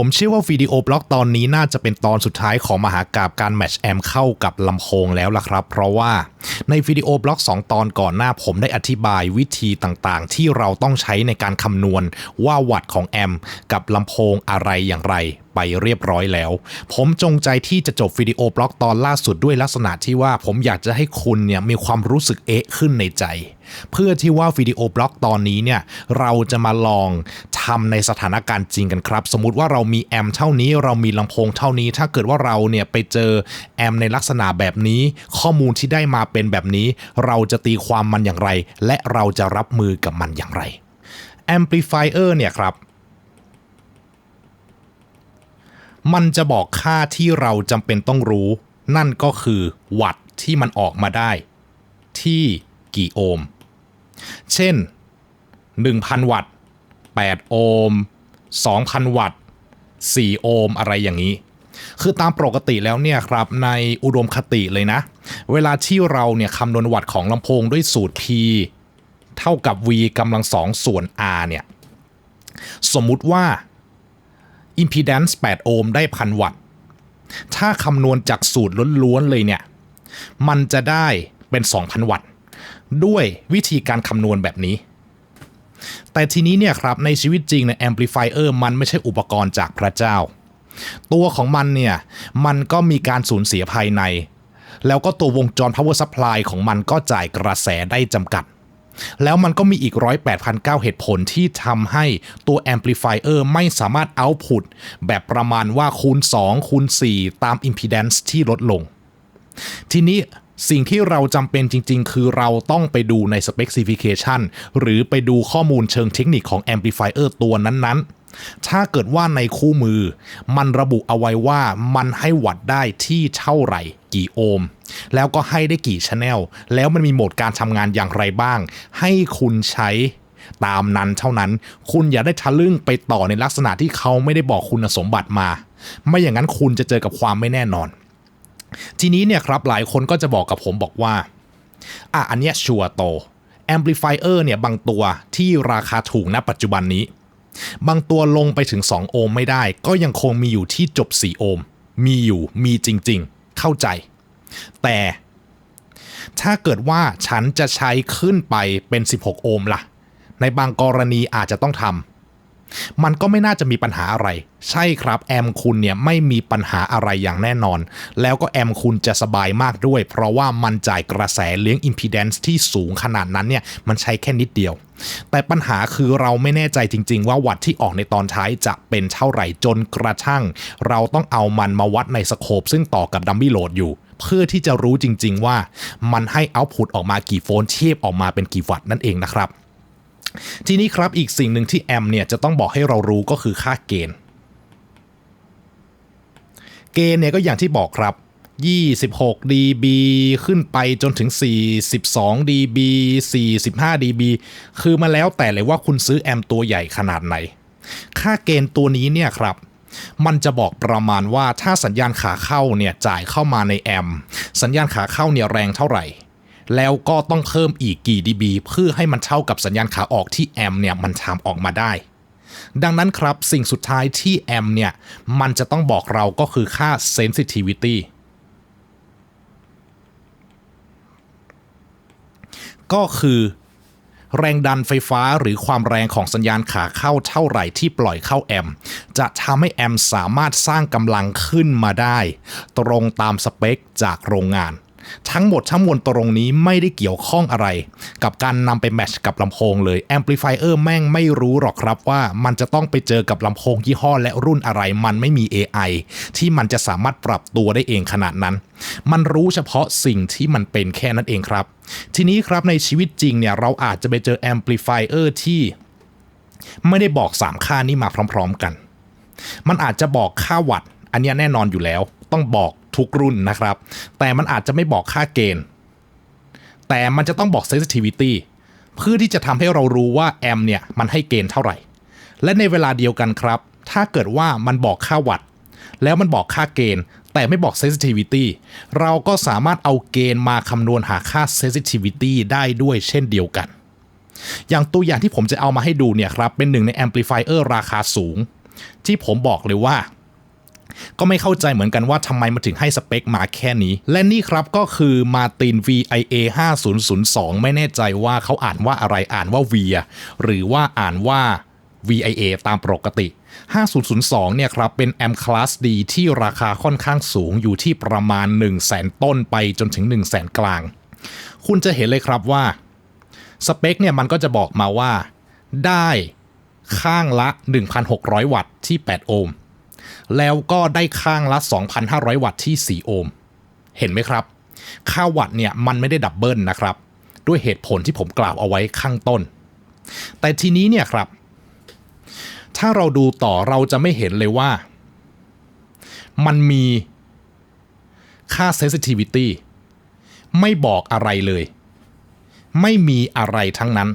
ผมเชื่อว่าวิดีโอบล็อกตอนนี้น่าจะเป็นตอนสุดท้ายของมหากราบการแมชแอมเข้ากับลำโพงแล้วล่ะครับ เพราะว่าในวิดีโอบล็อก 2 ตอนก่อนหน้าผมได้อธิบายวิธีต่างๆ ที่เราต้องใช้ในการคำนวณว่าวัตต์ของแอมกับลำโพงอะไรอย่างไร ไปเรียบร้อยแล้ว ผมจงใจที่จะจบวิดีโอบล็อกตอนล่าสุดด้วยลักษณะที่ว่าผมอยากจะให้คุณเนี่ยมีความรู้สึกเอ๊ะขึ้นในใจ เพื่อที่ว่าวิดีโอบล็อกตอนนี้เนี่ยเราจะมาลองทำในสถานการณ์จริงกันครับ สมมติว่าเรามีแอมเท่านี้เรามีลำโพงเท่านี้ ถ้าเกิดว่าเราเนี่ยไปเจอแอมในลักษณะแบบนี้ ข้อมูลที่ได้มาเป็นแบบนี้ เราจะตีความมันอย่างไร และเราจะรับมือกับมันอย่างไร Amplifier เนี่ยครับ มันจะบอกค่าที่เราจำเป็นต้องรู้ นั่นก็คือวัตต์ที่มันออกมาได้ ที่กี่โอห์ม เช่น 1,000 วัตต์ 8 โอห์ม 2,000 วัตต์ 4 โอห์มอะไรอย่างนี้ คือตามปกติแล้วเนี่ยครับในอุดมคติเลยนะ เวลาที่เราเนี่ยคำนวณวัตต์ของลำโพงด้วยสูตร P เท่ากับ V กำลังสองส่วน R เนี่ย สมมุติว่า impedance 8 โอห์มได้พันวัตต์ ถ้าคำนวณจากสูตรล้วนๆเลยเนี่ย มันจะได้เป็น 2,000 วัตต์ ด้วยวิธีการคำนวณแบบนี้ แต่ทีนี้เนี่ยครับ ในชีวิตจริงใน amplifier มันไม่ใช่อุปกรณ์จากพระเจ้า ตัวของมันเนี่ย มันก็มีการสูญเสียภายใน แล้วก็ตัววงจร power supply ของมันก็จ่ายกระแสได้จำกัด แล้วมันก็มีอีก 108,009 เหตุผลที่ทำให้ตัว amplifier ไม่สามารถ output แบบประมาณว่าคูณ 2 คูณ 4 ตาม impedance ที่ลดลง ทีนี้สิ่งที่เราจำเป็นจริง ๆ คือเราต้องไปดูใน specification หรือไปดูข้อมูลเชิงเทคนิคของ amplifier ตัวนั้นๆ ถ้าเกิดว่าในคู่มือ มันระบุเอาไว้ว่ามันให้วัดได้ที่เท่าไหร่ กี่โอห์มแล้วก็ให้ได้กี่ชแนลแล้วมันมีโหมดการทำงานอย่างไรบ้าง ให้คุณใช้ตามนั้นเท่านั้น คุณอย่าได้ทะลึ่งไปต่อในลักษณะที่เขาไม่ได้บอกคุณสมบัติมา ไม่อย่างนั้นคุณจะเจอกับความไม่แน่นอน ทีนี้เนี่ยครับหลายคนก็จะบอกกับผมบอกว่า อะอันเนี้ยชัวร์โต Amplifier เนี่ยบางตัวที่ราคาถูกณปัจจุบันนี้ บางตัวลงไปถึง 2 โอห์มไม่ได้ ก็ยังคงมีอยู่ที่จบ 4 โอห์มมีอยู่มีจริง ๆ เข้าใจ แต่ถ้าเกิดว่าฉันจะใช้ขึ้นไปเป็น 16 โอห์มล่ะ ในบางกรณีอาจจะต้องทำ มันก็ไม่น่าจะมีปัญหาอะไร ใช่ครับแอมคุณเนี่ยไม่มีปัญหาอะไรอย่างแน่นอน แล้วก็แอมคุณจะสบายมากด้วย เพราะว่ามันจ่ายกระแสเลี้ยงอิมพีแดนซ์ที่สูงขนาดนั้นเนี่ยมันใช้แค่นิดเดียว แต่ปัญหาคือเราไม่แน่ใจจริง ๆ ว่าวัตต์ที่ออกในตอนท้ายจะเป็นเท่าไหร่จนกระทั่ง เราต้องเอามันมาวัดในสโคปซึ่งต่อกับดัมบี้โหลดอยู่เพื่อที่จะรู้จริง ๆ ว่ามันให้เอาต์พุตออกมากี่โฟลต์เทียบออกมาเป็นกี่วัตต์นั่นเองนะครับ ทีนี้ครับอีกสิ่งหนึ่งที่แอมเนี่ยจะต้องบอกให้เรารู้ก็คือค่าเกณฑ์ เกณฑ์เนี่ยก็อย่างที่บอกครับ 26 dB ขึ้นไปจนถึง 42 dB 45 dB คือมาแล้วแต่เลยว่าคุณซื้อแอมตัวใหญ่ขนาดไหน ค่าเกณฑ์ตัวนี้เนี่ยครับมันจะบอกประมาณว่าถ้าสัญญาณขาเข้าเนี่ยจ่ายเข้ามาในแอม สัญญาณขาเข้าเนี่ยแรงเท่าไหร่ แล้วก็ต้องเพิ่มอีกกี่ dB เพื่อให้มันเท่ากับสัญญาณขาออกที่แอมเนี่ยมันทำออกมาได้ ดังนั้นครับสิ่งสุดท้ายที่แอมเนี่ยมันจะต้องบอกเราก็คือค่า sensitivity ก็คือแรงดันไฟฟ้าหรือความแรงของสัญญาณขาเข้าเท่าไหร่ที่ปล่อยเข้าแอม จะทำให้แอมสามารถสร้างกำลังขึ้นมาได้ ตรงตามสเปคจากโรงงาน ทั้งหมดทั้งมวลตรงนี้ไม่ได้เกี่ยวข้องอะไร กับการนำไปแมชกับลำโพงเลยแอมพลิฟายเออร์แม่งไม่รู้หรอกครับว่ามันจะต้องไปเจอกับลำโพงยี่ห้อและรุ่นอะไร มันไม่มี AI ที่มันจะสามารถปรับตัวได้เองขนาดนั้น มันรู้เฉพาะสิ่งที่มันเป็นแค่นั้นเองครับ ทีนี้ครับในชีวิตจริงเนี่ยเราอาจจะไปเจอแอมพลิฟายเออร์ที่ไม่ได้บอก 3 ค่านี้มาพร้อม ๆกัน มันอาจจะบอกค่าวัตต์อันนี้แน่นอนอยู่แล้ว ต้องบอก ทุกรุ่นนะครับ แต่มันอาจจะไม่บอกค่าเกณฑ์ แต่มันจะต้องบอก sensitivity เพื่อที่จะทำให้เรารู้ว่าแอมเนี่ยมันให้เกณฑ์เท่าไหร่ และในเวลาเดียวกันครับ ถ้าเกิดว่ามันบอกค่าวัตต์แล้วมันบอกค่าเกณฑ์ แต่ไม่บอก sensitivity เราก็สามารถเอาเกณฑ์มาคำนวณหาค่า sensitivity ได้ด้วยเช่นเดียวกัน อย่างตัวอย่างที่ผมจะเอามาให้ดูเนี่ยครับ เป็นหนึ่งใน amplifier ราคาสูง ที่ผมบอกเลยว่า ก็ไม่เข้าใจเหมือนกันว่าทำไมมันถึงให้สเปคมาแค่นี้ และนี่ครับก็คือมาติน VIA 5002 ไม่แน่ใจว่าเขาอ่านว่าอะไรอ่านว่า V หรือว่าอ่านว่า VIA ตามปกติ 5002 เนี่ยครับ เป็นแอมคลาสดีที่ราคาค่อนข้างสูงอยู่ที่ประมาณ 1 0 0 0 0แสนต้นไปจนถึง 1 0 0 0 0แสนกลาง คุณจะเห็นเลยครับว่า สเปคเนี่ยมันก็จะบอกมาว่า ได้ข้างละ 1,600 วัตต์ที่ 8 โอห์ม แล้วก็ได้ข้างละ 2,500 วัตต์ที่ 4 โอห์ม เห็นไหมครับ ค่าวัตต์เนี่ยมันไม่ได้ดับเบิลนะครับ ด้วยเหตุผลที่ผมกล่าวเอาไว้ข้างต้น แต่ทีนี้เนี่ยครับ ถ้าเราดูต่อเราจะไม่เห็นเลยว่า มันมีค่า sensitivity ไม่บอกอะไรเลย ไม่มีอะไรทั้งนั้น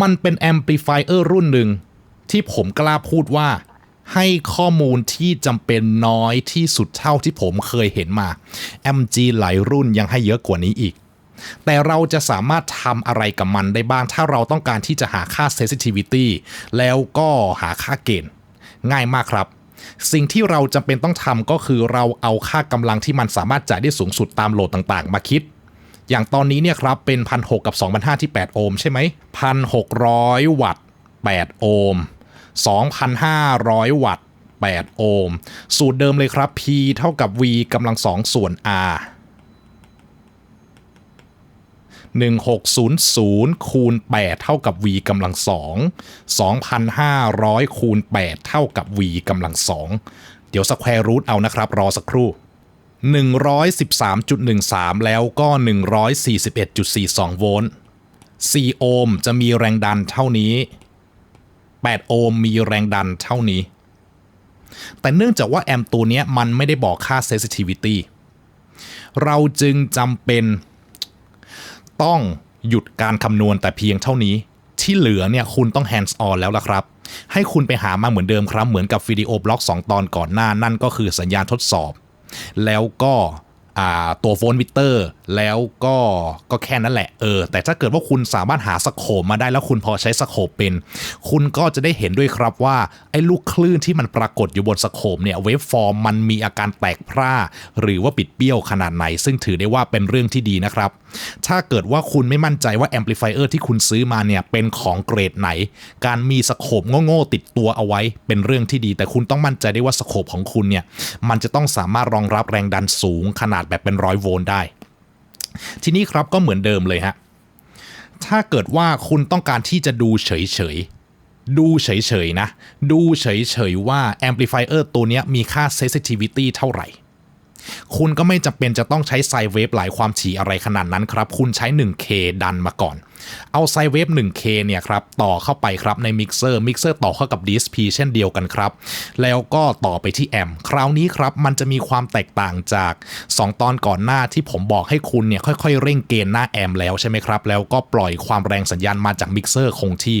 มันเป็นแอมพลิฟายเออร์รุ่นหนึ่ง ที่ผมกล้าพูดว่าให้ข้อมูลที่จำเป็นน้อยที่สุดเท่าที่ผมเคยเห็นมา MG หลายรุ่นยังให้เยอะกว่านี้อีก แต่เราจะสามารถทำอะไรกับมันได้บ้าง ถ้าเราต้องการที่จะหาค่า sensitivity แล้วก็หาค่าเกณฑ์ ง่ายมากครับ สิ่งที่เราจำเป็นต้องทำก็คือเราเอาค่ากำลังที่มันสามารถจ่ายได้สูงสุดตามโหลดต่างๆ มาคิด อย่างตอนนี้เนี่ยครับเป็น 1,600 กับ 2,500 ที่ 8 โอห์มใช่ไหม1,600 วัตต์ 8 โอห์ม 2,500 วัตต์ 8 โอห์ม สูตรเดิมเลยครับ P เท่ากับ V กำลัง2ส่วน R 1600 คูณ 8 เท่ากับ v กำลัง 2 2,500 คูณ 8 เท่ากับ v กำลัง 2 เดี๋ยวสแควร์รูทเอานะครับ รอสักครู่ 113.13 แล้วก็ 141.42 โวลต์ 4 โอห์มจะมีแรงดันเท่านี้ 8 โอห์มมีแรงดันเท่านี้ แต่เนื่องจากว่าแอมป์ตัวนี้มันไม่ได้บอกค่า sensitivity เราจึงจำเป็นต้องหยุดการคำนวณแต่เพียงเท่านี้ ที่เหลือเนี่ยคุณต้อง hands on แล้วล่ะครับ ให้คุณไปหามาเหมือนเดิมครับ เหมือนกับวิดีโอบล็อก 2 ตอนก่อนหน้านั่นก็คือสัญญาณทดสอบ แล้วก็ ตัวโฟนวิเตอร์แล้วก็ก็แค่นั้นแหละเออแต่ถ้าเกิดว่าคุณสามารถหาสโคปมาได้แล้วคุณพอใช้สโคปเป็น คุณก็จะได้เห็นด้วยครับว่า ไอ้ลูกคลื่นที่มันปรากฏอยู่บนสโคปเนี่ยเวฟฟอร์มมันมีอาการแตกพร่า หรือว่าปิดเบี้ยวขนาดไหน ซึ่งถือได้ว่าเป็นเรื่องที่ดีนะครับ ถ้าเกิดว่าคุณไม่มั่นใจว่าแอมพลิฟายเออร์ที่คุณซื้อมาเนี่ยเป็นของเกรดไหน การมีสโคปโง่ๆติดตัวเอาไว้เป็นเรื่องที่ดี แต่คุณต้องมั่นใจได้ว่าสโคปของคุณเนี่ยมันจะต้องสามารถรองรับแรงดันสูงขนาดแบบเป็นร้อยโวลต์ได้ ทีนี้ครับก็เหมือนเดิมเลยฮะถ้าเกิดว่าคุณต้องการที่จะดูเฉยๆ ดูเฉยๆนะ ดูเฉยๆว่า amplifier ตัวนี้มีค่า sensitivity เท่าไหร่ คุณก็ไม่จำเป็นจะต้องใช้ไซเวฟหลายความถี่อะไรขนาดนั้นครับ คุณใช้ 1K ดันมาก่อน เอาไซเวฟ 1K เนี่ยครับ ต่อเข้าไปครับในมิกเซอร์มิกเซอร์ต่อเข้ากับ DSP เช่นเดียวกันครับ แล้วก็ต่อไปที่แอมป์คราวนี้ครับ มันจะมีความแตกต่างจาก 2 ตอนก่อนหน้าที่ผมบอกให้คุณเนี่ยค่อยๆ เร่งเกณฑ์หน้าแอมป์แล้วใช่ไหมครับ แล้วก็ปล่อยความแรงสัญญาณมาจากมิกเซอร์คงที่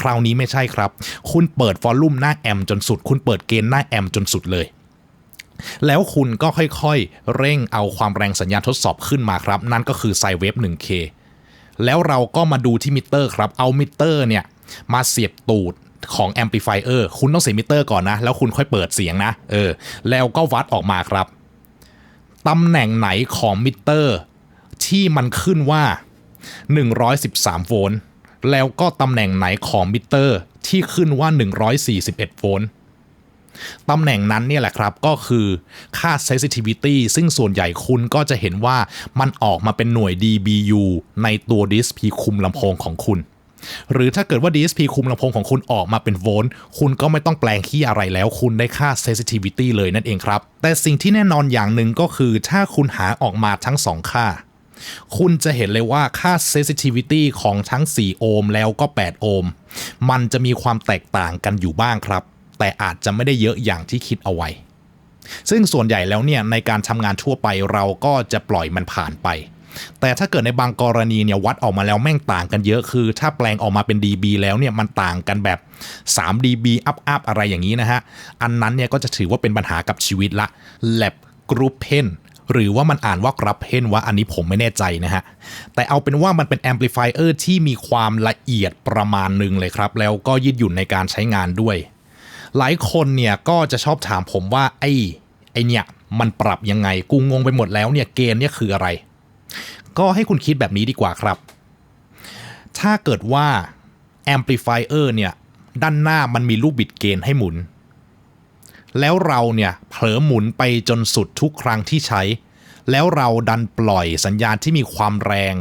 คราวนี้ไม่ใช่ครับ คุณเปิดวอลลุ่มหน้าแอมป์จนสุด คุณเปิดเกณฑ์หน้าแอมป์จนสุดเลย แล้วคุณก็ค่อยๆ เร่งเอาความแรงสัญญาณทดสอบขึ้นมาครับ นั่นก็คือไซเวฟ 1K แล้วเราก็มาดูที่มิเตอร์ครับ เอามิเตอร์เนี่ยมาเสียบตูดของแอมพลิฟายเออร์คุณต้องเสียบมิเตอร์ก่อนนะ แล้วคุณค่อยเปิดเสียงนะ เออ แล้วก็วัดออกมาครับ ตำแหน่งไหนของมิเตอร์ ที่มันขึ้นว่า 113 โวลต์ แล้วก็ตำแหน่งไหนของมิเตอร์ที่ขึ้นว่า 141 โวลต์ ตำแหน่งนั้นเนี่ยแหละครับก็คือค่า sensitivity ซึ่งส่วนใหญ่คุณก็จะเห็นว่ามันออกมาเป็นหน่วย dBu ในตัว DSP คุมลำโพงของคุณ หรือถ้าเกิดว่า DSP คุมลำโพงของคุณออกมาเป็นโวลต์คุณก็ไม่ต้องแปลงขี้อะไรแล้ว คุณได้ค่า sensitivity เลยนั่นเองครับ แต่สิ่งที่แน่นอนอย่างหนึ่งก็คือ ถ้าคุณหาออกมาทั้งสองค่าคุณจะเห็นเลยว่าค่า sensitivity ของทั้ง 4 โอห์มแล้วก็ 8 โอห์ม มันจะมีความแตกต่างกันอยู่บ้างครับ แต่อาจจะไม่ได้เยอะอย่างที่คิดเอาไว้ ซึ่งส่วนใหญ่แล้วเนี่ยในการทำงานทั่วไปเราก็จะปล่อยมันผ่านไป แต่ถ้าเกิดในบางกรณีเนี่ยวัดออกมาแล้วแม่งต่างกันเยอะคือ ถ้าแปลงออกมาเป็น dB แล้วเนี่ยมันต่างกันแบบ 3 dB อัพอัพอะไรอย่างนี้นะฮะ อันนั้นเนี่ยก็จะถือว่าเป็นปัญหากับชีวิตละ lab group pen หรือว่ามันอ่านว่ากรับเพนว่าอันนี้ผมไม่แน่ใจนะฮะ แต่เอาเป็นว่ามันเป็นแอมพลิฟายเออร์ที่มีความละเอียดประมาณหนึ่งเลยครับ แล้วก็ยืดหยุ่นในการใช้งานด้วย หลายคนเนี่ยก็จะชอบถามผมว่าไอ้ไอเนี่ยมันปรับยังไงกูงงไปหมดแล้วเนี่ยเกณฑ์เนี่ยคืออะไร ก็ให้คุณคิดแบบนี้ดีกว่าครับ ถ้าเกิดว่าแอมพลิฟายเออร์เนี่ยด้านหน้ามันมีลูกบิดเกณฑ์ให้หมุน แล้วเราเนี่ยเผลอหมุนไปจนสุดทุกครั้งที่ใช้ แล้วเราดันปล่อยสัญญาณที่มีความแรง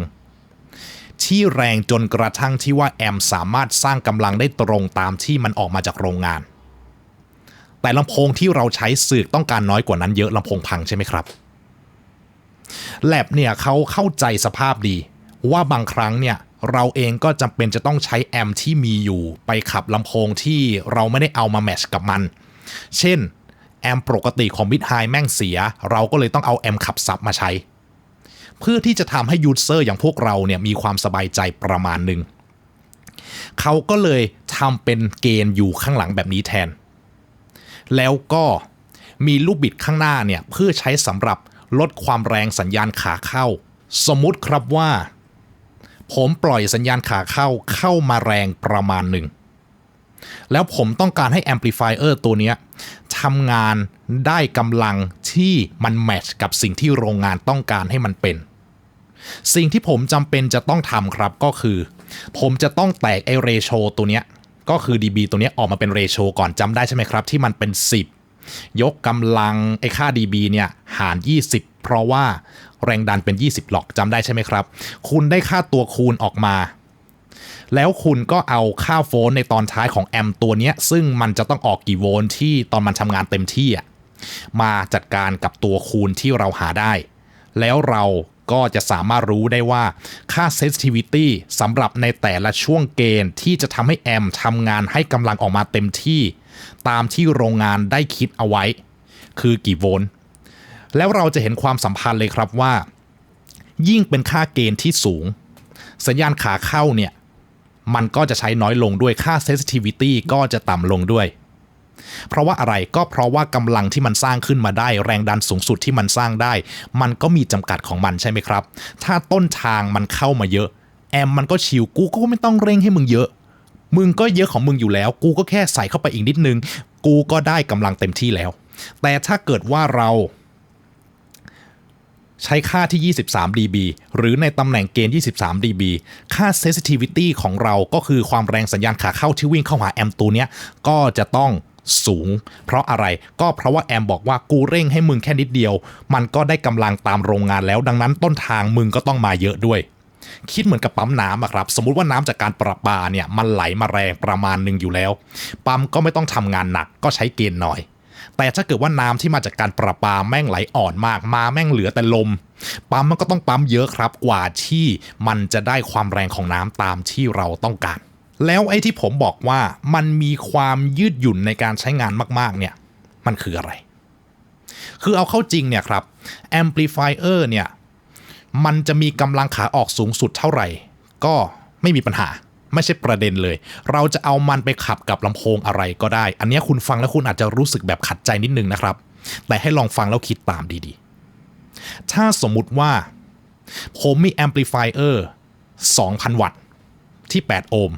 ที่แรงจนกระทั่งที่ว่าแอมสามารถสร้างกำลังได้ตรงตามที่มันออกมาจากโรงงาน แต่ลำโพงที่เราใช้สื่อต้องการน้อยกว่านั้นเยอะลำโพงพังใช่ไหมครับแลบเนี่ยเขาเข้าใจสภาพดี ว่าบางครั้งเนี่ยเราเองก็จำเป็นจะต้องใช้แอมที่มีอยู่ ไปขับลำโพงที่เราไม่ได้เอามาแมชกับมัน เช่น แอมปกติของมิดไฮแม่งเสีย เราก็เลยต้องเอาแอมขับซับมาใช้ เพื่อที่จะทำให้ยูเซอร์อย่างพวกเราเนี่ยมีความสบายใจประมาณหนึ่งเขาก็เลยทำเป็นเกณฑ์อยู่ข้างหลังแบบนี้แทน แล้วก็มีลูกบิดข้างหน้าเนี่ยเพื่อใช้สำหรับลดความแรงสัญญาณขาเข้า สมมุติครับว่า ผมปล่อยสัญญาณขาเข้าเข้ามาแรงประมาณหนึ่ง แล้วผมต้องการให้แอมพลิฟายเออร์ตัวนี้ทำงานได้กำลังที่มันแมทช์กับสิ่งที่โรงงานต้องการให้มันเป็น สิ่งที่ผมจำเป็นจะต้องทำครับก็คือ ผมจะต้องแตกไอเรโชตัวเนี้ย ก็คือ dB ตัวนี้ออกมาเป็นเรโชก่อนจำได้ใช่ไหมครับ ที่มันเป็น 10 ยกกำลังไอค่า dB เนี่ยหาร 20 เพราะว่าแรงดันเป็น 20 หลอกจำได้ใช่ไหมครับ คุณได้ค่าตัวคูณออกมา แล้วคุณก็เอาค่าโวลในตอนท้ายของแอมป์ตัวนี้ซึ่งมันจะต้องออกกี่โวลต์ที่ตอนมันทำงานเต็มที่มาจัดการกับตัวคูณที่เราหาได้ แล้วเรา ก็จะสามารถรู้ได้ว่าค่า sensitivity สำหรับในแต่ละช่วงเกณฑ์ที่จะทำให้แอมทำงานให้กำลังออกมาเต็มที่ ตามที่โรงงานได้คิดเอาไว้ คือกี่โวลต์แล้วเราจะเห็นความสัมพันธ์เลยครับว่า ยิ่งเป็นค่าเกณฑ์ที่สูง สัญญาณขาเข้าเนี่ย มันก็จะใช้น้อยลงด้วยค่า sensitivity ก็จะต่ำลงด้วย เพราะว่าอะไรก็เพราะว่ากำลังที่มันสร้างขึ้นมาได้ แรงดันสูงสุดที่มันสร้างได้ มันก็มีจำกัดของมันใช่ไหมครับ ถ้าต้นทางมันเข้ามาเยอะ แอมมันก็ชิวกูก็ไม่ต้องเร่งให้มึงเยอะ มึงก็เยอะของมึงอยู่แล้ว กูก็แค่ใส่เข้าไปอีกนิดนึง กูก็ได้กำลังเต็มที่แล้ว แต่ถ้าเกิดว่าเราใช้ค่าที่ 23 dB หรือในตำแหน่งเกณฑ์ 23 dB ค่า sensitivity ของเราก็คือความแรงสัญญาณขาเข้าที่วิ่งเข้าหาแอมตัวเนี้ยก็จะต้อง สูง เพราะอะไรก็เพราะว่าแอมบอกว่ากูเร่งให้มึงแค่นิดเดียว มันก็ได้กำลังตามโรงงานแล้ว ดังนั้นต้นทางมึงก็ต้องมาเยอะด้วย คิดเหมือนกับปั๊มน้ำครับ สมมุติว่าน้ำจากการประปาเนี่ยมันไหลมาแรงประมาณหนึ่งอยู่แล้ว ปั๊มก็ไม่ต้องทำงานหนักก็ใช้เกณฑ์หน่อย แต่ถ้าเกิดว่าน้ำที่มาจากการประปาแม่งไหลอ่อนมากมาแม่งเหลือแต่ลม ปั๊มมันก็ต้องปั๊มเยอะครับกว่าที่มันจะได้ความแรงของน้ำตามที่เราต้องการ แล้วไอ้ที่ผมบอกว่ามันมีความยืดหยุ่นในการใช้งานมาก ๆ เนี่ย มันคืออะไร คือเอาเข้าจริงเนี่ยครับ amplifier เออร์เนี่ย มันจะมีกำลังขาออกสูงสุดเท่าไหร่ ก็ไม่มีปัญหาไม่ใช่ประเด็นเลย เราจะเอามันไปขับกับลำโพงอะไรก็ได้ อันนี้คุณฟังแล้วคุณอาจจะรู้สึกแบบขัดใจนิดนึงนะครับ แต่ให้ลองฟังแล้วคิดตามดีๆ ถ้าสมมุติว่า ผมมี amplifier 2,000 วัตต์ที่ 8 โอห์ม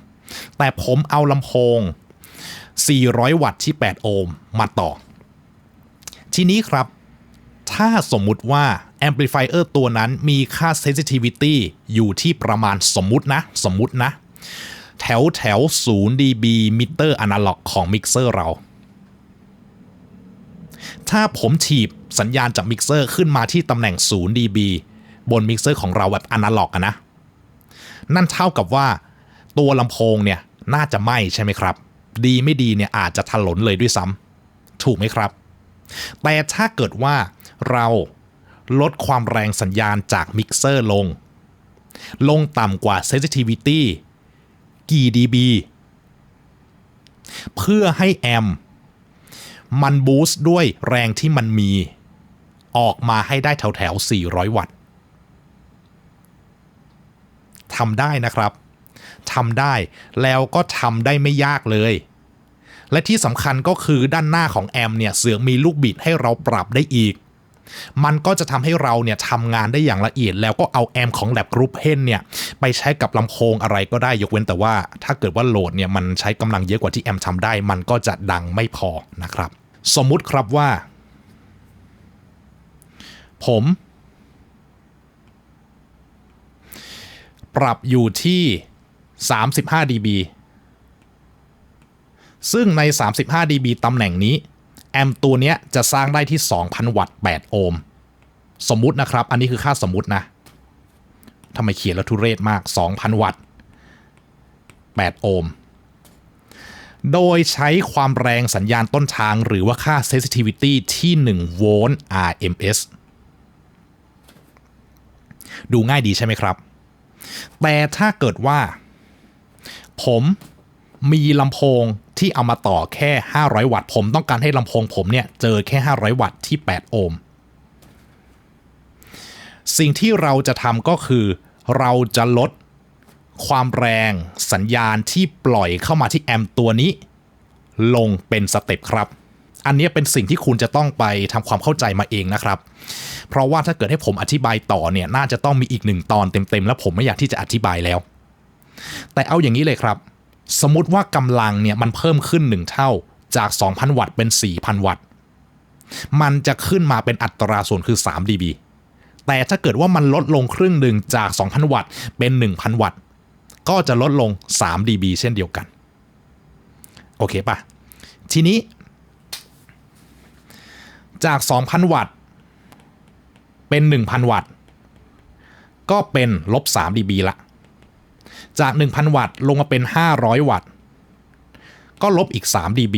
แต่ผมเอาลำโพง 400 วัตต์ที่ 8 โอห์มมาต่อ ทีนี้ครับ ถ้าสมมุติว่า amplifier ตัวนั้นมีค่า sensitivity อยู่ที่ประมาณสมมุตินะ สมมุตินะ แถวแถว 0 dB มิเตอร์อนาล็อกของมิกเซอร์เรา ถ้าผมถีบสัญญาณจากมิกเซอร์ขึ้นมาที่ตำแหน่ง 0 dB บนมิกเซอร์ของเราแบบอนาล็อกอะนะ นั่นเท่ากับว่า ตัวลำโพงเนี่ยน่าจะไหม้ใช่ไหมครับ ดีไม่ดีเนี่ยอาจจะถลนเลยด้วยซ้ำถูกไหมครับ แต่ถ้าเกิดว่าเราลดความแรงสัญญาณจากมิกเซอร์ลง ลงต่ำกว่า sensitivity กี่ dB เพื่อให้แอมมันบูสต์ด้วยแรงที่มันมี ออกมาให้ได้แถวแถว400 วัตต์ทำได้นะครับ ทำได้ แล้วก็ทำได้ไม่ยากเลย และที่สำคัญก็คือด้านหน้าของแอมเนี่ยเสือกมีลูกบิดให้เราปรับได้อีก มันก็จะทำให้เราเนี่ยทำงานได้อย่างละเอียด แล้วก็เอาแอมของ Lab Group เพนเนี่ยไปใช้กับลำโพงอะไรก็ได้ยกเว้นแต่ว่า ถ้าเกิดว่าโหลดเนี่ยมันใช้กำลังเยอะกว่าที่แอมทำได้ มันก็จะดังไม่พอนะครับ สมมุติครับว่า ผมปรับอยู่ที่ 35 dB ซึ่งใน 35 dB ตำแหน่งนี้ แอมป์ตัวเนี้ยจะสร้างได้ที่ 2,000 วัตต์ 8 โอห์ม สมมุตินะครับ อันนี้คือค่าสมมุตินะทำไมเขียนแล้วทุเรศมาก 2,000 วัตต์ 8 โอห์ม โดยใช้ความแรงสัญญาณต้นทางหรือว่าค่า sensitivity ที่ 1 โวลต์ RMS ดูง่ายดีใช่ไหมครับ แต่ถ้าเกิดว่า ผมมีลำโพงที่เอามาต่อแค่ 500 วัตต์ ผมต้องการให้ลำโพงผมเนี่ยเจอแค่ 500 วัตต์ที่ 8 โอห์ม สิ่งที่เราจะทำก็คือเราจะลดความแรงสัญญาณที่ปล่อยเข้ามาที่แอมป์ตัวนี้ ลงเป็นสเต็ปครับ อันนี้เป็นสิ่งที่คุณจะต้องไปทำความเข้าใจมาเองนะครับ เพราะว่าถ้าเกิดให้ผมอธิบายต่อเนี่ยน่าจะต้องมีอีกหนึ่งตอนเต็มๆ แล้วผมไม่อยากที่จะอธิบายแล้ว แต่เอาอย่างนี้เลยครับ สมมติว่ากำลังเนี่ยมันเพิ่มขึ้น 1 เท่าจาก 2,000 วัตต์เป็น 4,000 วัตต์ มันจะขึ้นมาเป็นอัตราส่วนคือ 3 dB แต่ถ้าเกิดว่ามันลดลงครึ่งหนึ่งจาก 2,000 วัตต์เป็น 1,000 วัตต์ ก็จะลดลง 3 dB เช่นเดียวกัน โอเคปะทีนี้ จาก 2,000 วัตต์ เป็น 1,000 วัตต์ ก็เป็นลบ 3 dB ละ จาก 1,000 วัตต์ลงมาเป็น 500 วัตต์ ก็ลบอีก 3 dB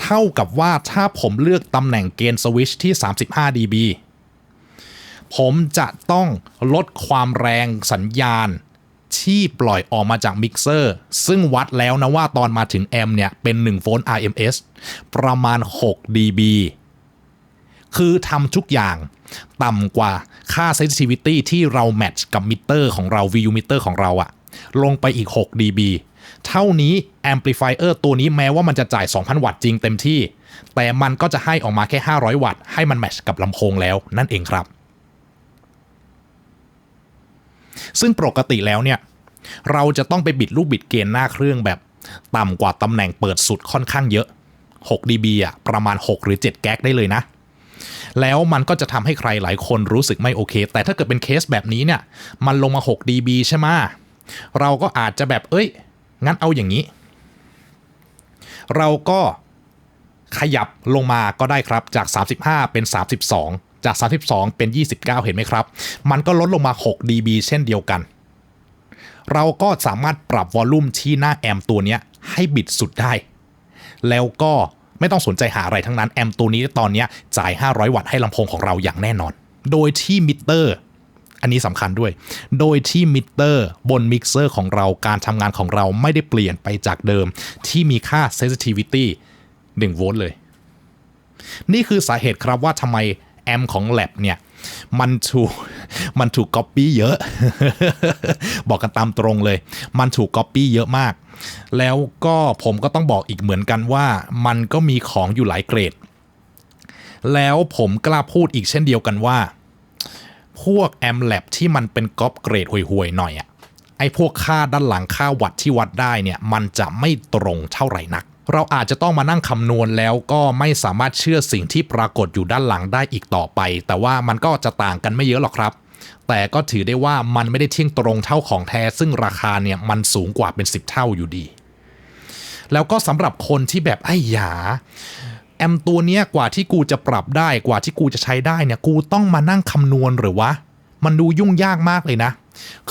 เท่ากับว่าถ้าผมเลือกตำแหน่งเกณฑ์สวิชที่ 35 dB ผมจะต้องลดความแรงสัญญาณที่ปล่อยออกมาจากมิกเซอร์ซึ่งวัดแล้วนะว่าตอนมาถึงแอมเนี่ยเป็น1โวลต์ RMS ประมาณ 6 dB คือทำทุกอย่างต่ำกว่าค่า sensitivity ที่เราแมทช์กับมิเตอร์ของเรา VU มิเตอร์ของเราอะลงไปอีก 6 dB เท่านี้ amplifier ตัวนี้แม้ว่ามันจะจ่าย 2,000 วัตต์จริงเต็มที่ แต่มันก็จะให้ออกมาแค่ 500 วัตต์ให้มันแมทช์กับลำโพงแล้วนั่นเองครับ ซึ่งปกติแล้วเนี่ย เราจะต้องไปบิดลูกบิดเกณฑ์หน้าเครื่องแบบ ต่ำกว่าตำแหน่งเปิดสุดค่อนข้างเยอะ 6 dB อะประมาณ 6 หรือ 7 แก๊กได้เลยนะ แล้วมันก็จะทำให้ใครหลายคนรู้สึกไม่โอเค แต่ถ้าเกิดเป็นเคสแบบนี้เนี่ย มันลงมา 6 dB ใช่ไหมเราก็อาจจะแบบเอ้ย งั้นเอาอย่างนี้ เราก็ขยับลงมาก็ได้ครับจาก 35 เป็น 32 จาก 32 เป็น 29 เห็นไหมครับ มันก็ลดลงมา 6 dB เช่นเดียวกัน เราก็สามารถปรับวอลลุ่มที่หน้าแอมตัวนี้ให้บิดสุดได้ แล้วก็ ไม่ต้องสนใจหาอะไรทั้งนั้นแอมตัวนี้ตอนนี้จ่าย 500 วัตต์ให้ลำโพงของเราอย่างแน่นอน โดยที่มิเตอร์ อันนี้สำคัญด้วย โดยที่มิเตอร์บนมิกเซอร์ของเราการทำงานของเราไม่ได้เปลี่ยนไปจากเดิม ที่มีค่า sensitivity 1โวลต์เลย นี่คือสาเหตุครับว่าทำไม แอมของ Lab เนี่ยมันถูกมันถูกก๊อปปี้เยอะ บอกกันตามตรงเลย มันถูกก๊อปปี้เยอะมาก แล้วก็ผมก็ต้องบอกอีกเหมือนกันว่า มันก็มีของอยู่หลายเกรด แล้วผมกล้าพูดอีกเช่นเดียวกันว่า พวกแอมแลบที่มันเป็นก๊อปเกรดห่วยๆหน่อยอะไอ้พวกค่าด้านหลังค่าวัดที่วัดได้เนี่ย มันจะไม่ตรงเท่าไหร่นัก เราอาจจะต้องมานั่งคำนวณแล้วก็ไม่สามารถเชื่อสิ่งที่ปรากฏอยู่ด้านหลังได้อีกต่อไป แต่ว่ามันก็จะต่างกันไม่เยอะหรอกครับ แต่ก็ถือได้ว่ามันไม่ได้เที่ยงตรงเท่าของแท้ ซึ่งราคาเนี่ยมันสูงกว่าเป็น 10 เท่าอยู่ดี แล้วก็สำหรับคนที่แบบไอ้หยาแอมตัวเนี้ยกว่าที่กูจะปรับได้กว่าที่กูจะใช้ได้เนี่ยกูต้องมานั่งคำนวณหรือวะ มันดูยุ่งยากมากเลยนะ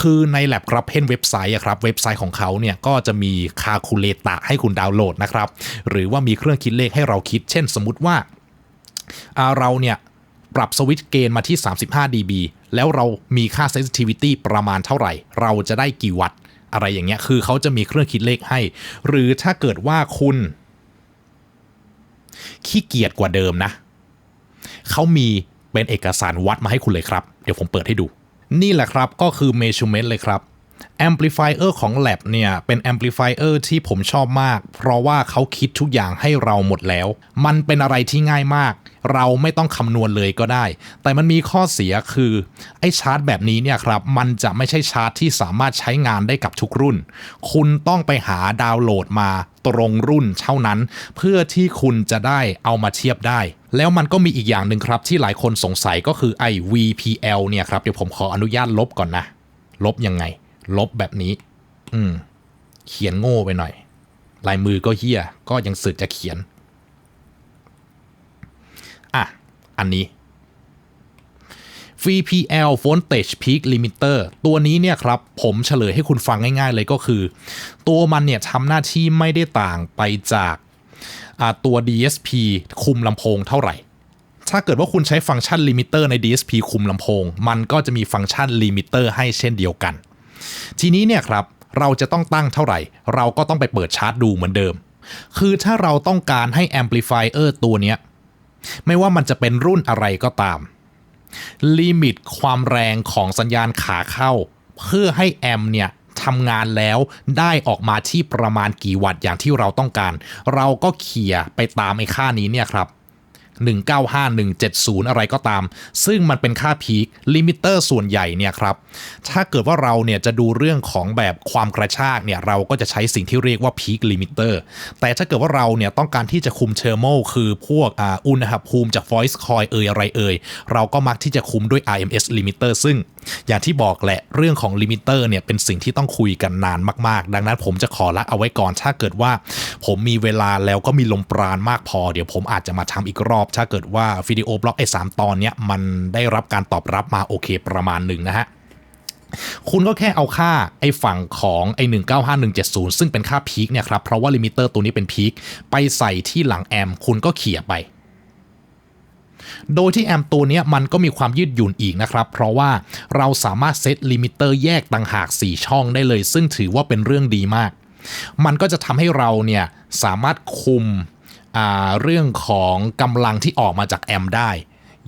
คือใน Lab ครับเพนเว็บไซต์ครับเว็บไซต์ของเขาเนี่ยก็จะมีคาคูเลต r ให้คุณดาวน์โหลดนะครับ หรือว่ามีเครื่องคิดเลขให้เราคิด เช่นสมมุติว่าอ่าเราเนี่ยปรับสวิตช์เกณฑ์มาที่ 35 dB แล้วเรามีค่า sensitivity ประมาณเท่าไหร่ เราจะได้กี่วัตต์อะไรอย่างเงี้ย คือเขาจะมีเครื่องคิดเลขให้ หรือถ้าเกิดว่าคุณ ขี้เกียจกว่าเดิมนะ เขามีเป็นเอกสารวัดมาให้คุณเลยครับ เดี๋ยวผมเปิดให้ดู นี่แหละครับก็คือ measurement เลยครับ Amplifier ของ Lab เนี่ยเป็น Amplifier ที่ผมชอบมาก เพราะว่าเขาคิดทุกอย่างให้เราหมดแล้ว มันเป็นอะไรที่ง่ายมาก เราไม่ต้องคำนวณเลยก็ได้ แต่มันมีข้อเสียคือ ไอ้ชาร์จแบบนี้เนี่ยครับ มันจะไม่ใช่ชาร์จที่สามารถใช้งานได้กับทุกรุ่น คุณต้องไปหาดาวน์โหลดมาตรงรุ่นเท่านั้น เพื่อที่คุณจะได้เอามาเทียบได้ แล้วมันก็มีอีกอย่างหนึ่งครับที่หลายคนสงสัยก็คือไอ้ VPL เนี่ยครับเดี๋ยวผมขออนุญาตลบก่อนนะ ลบยังไง ลบแบบนี้ อืม เขียนโง่ไปหน่อย ลายมือก็เฮี้ย ก็ยังสึกจะเขียน อะ อันนี้ VPL Voltage Peak Limiter ตัวนี้เนี่ยครับ ผมเฉลยให้คุณฟังง่ายๆเลยก็คือ ตัวมันเนี่ยทำหน้าที่ไม่ได้ต่างไปจาก ตัว DSP คุมลำโพงเท่าไหร่ ถ้าเกิดว่าคุณใช้ฟังก์ชันลิมิเตอร์ใน DSP คุมลำโพง มันก็จะมีฟังก์ชันลิมิเตอร์ให้เช่นเดียวกัน ทีนี้เนี่ยครับเราจะต้องตั้งเท่าไหร่ เราก็ต้องไปเปิดชาร์จดูเหมือนเดิม คือถ้าเราต้องการให้ Amplifier ตัวเนี้ยไม่ว่ามันจะเป็นรุ่นอะไรก็ตาม ลิมิตความแรงของสัญญาณขาเข้า เพื่อให้แอมเนี่ย ทำงานแล้วได้ออกมาที่ประมาณกี่วัตต์อย่างที่เราต้องการ เราก็เขี่ยไปตามไอ้ค่านี้เนี่ยครับ195170 อะไรก็ตาม ซึ่งมันเป็นค่าพีคลิมิเตอร์ส่วนใหญ่เนี่ยครับ ถ้าเกิดว่าเราเนี่ยจะดูเรื่องของแบบความกระชากเนี่ย เราก็จะใช้สิ่งที่เรียกว่าพีคลิมิเตอร์แต่ถ้าเกิดว่าเราเนี่ยต้องการที่จะคุมเทอร์โมคือพวกออุณหภูมิจาก voice coil เอ่ยอะไรเอ่ยเราก็มักที่จะคุมด้วย RMS limiter ซึ่ง อย่างที่บอกแหละเรื่องของลิมิเตอร์เนี่ยเป็นสิ่งที่ต้องคุยกันนานมาก ๆ ดังนั้นผมจะขอละเอาไว้ก่อน ถ้าเกิดว่า ผมมีเวลาแล้วก็มีลมปราณมากพอ เดี๋ยวผมอาจจะมาทำอีกรอบ ถ้าเกิดว่าวิดีโอบล็อกไอ้สตอนเนี้ยมันได้รับการตอบรับมาโอเคประมาณหนึ่งนะฮะคุณก็แค่เอาค่าไอ้ฝั่งของไอ้195170 ซึ่งเป็นค่าพีคเนี่ยครับ เพราะว่าลิมิเตอร์ตัวนี้เป็นพีคไปใส่ที่หลังแอม คุณก็เขี่ยไป โดยที่แอมตัวนี้มันก็มีความยืดหยุ่นอีกนะครับ เพราะว่าเราสามารถเซตลิมิเตอร์แยกต่างหาก 4 ช่องได้เลย ซึ่งถือว่าเป็นเรื่องดีมาก มันก็จะทำให้เราเนี่ยสามารถคุมเรื่องของกำลังที่ออกมาจากแอมได้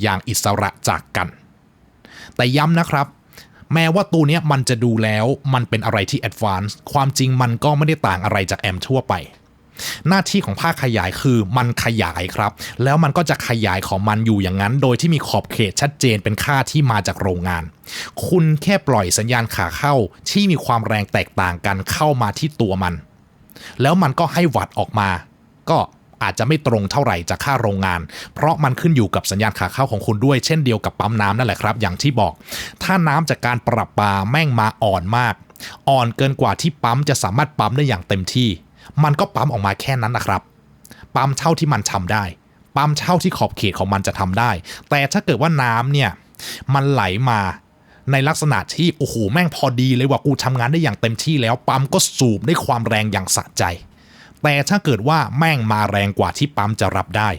อย่างอิสระจากกัน แต่ย้ำนะครับแม้ว่าตัวนี้มันจะดูแล้วมันเป็นอะไรที่แอดวานซ์ความจริงมันก็ไม่ได้ต่างอะไรจากแอมทั่วไป หน้าที่ของภาขยายคือมันขยายครับ แล้วมันก็จะขยายของมันอยู่อย่างนั้น โดยที่มีขอบเขตชัดเจนเป็นค่าที่มาจากโรงงาน คุณแค่ปล่อยสัญญาณขาเข้าที่มีความแรงแตกต่างกันเข้ามาที่ตัวมัน แล้วมันก็ให้วัดออกมา ก็อาจจะไม่ตรงเท่าไหร่จากค่าโรงงาน เพราะมันขึ้นอยู่กับสัญญาณขาเข้าของคุณด้วยเช่นเดียวกับปั๊มน้ำนั่นแหละครับ อย่างที่บอก ถ้าน้ำจากการปรับปาแม่งมาอ่อนมาก อ่อนเกินกว่าที่ปั๊มจะสามารถปั๊มได้อย่างเต็มที่ มันก็ปั๊มออกมาแค่นั้นนะครับ ปั๊มเท่าที่มันทำได้ ปั๊มเท่าที่ขอบเขตของมันจะทำได้ แต่ถ้าเกิดว่าน้ำเนี่ยมันไหลมาในลักษณะที่โอ้โหแม่งพอดีเลยว่ากูทำงานได้อย่างเต็มที่แล้ว ปั๊มก็สูบได้ความแรงอย่างสะใจ แต่ถ้าเกิดว่าแม่งมาแรงกว่าที่ปั๊มจะรับได้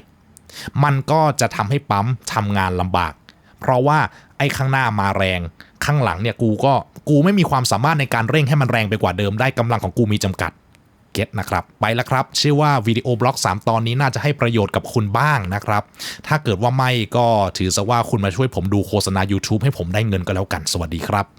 มันก็จะทำให้ปั๊มทำงานลำบาก เพราะว่าไอ้ข้างหน้ามาแรง ข้างหลังเนี่ยกูก็กูไม่มีความสามารถในการเร่งให้มันแรงไปกว่าเดิมได้กำลังของกูมีจำกัด ก็ตนะครับ ไปแล้วครับ เชื่อว่าวิดีโอบล็อก 3 ตอนนี้น่าจะให้ประโยชน์กับคุณบ้างนะครับ ถ้าเกิดว่าไม่ก็ถือซะว่าคุณมาช่วยผมดูโฆษณา YouTube ให้ผมได้เงินก็แล้วกัน สวัสดีครับ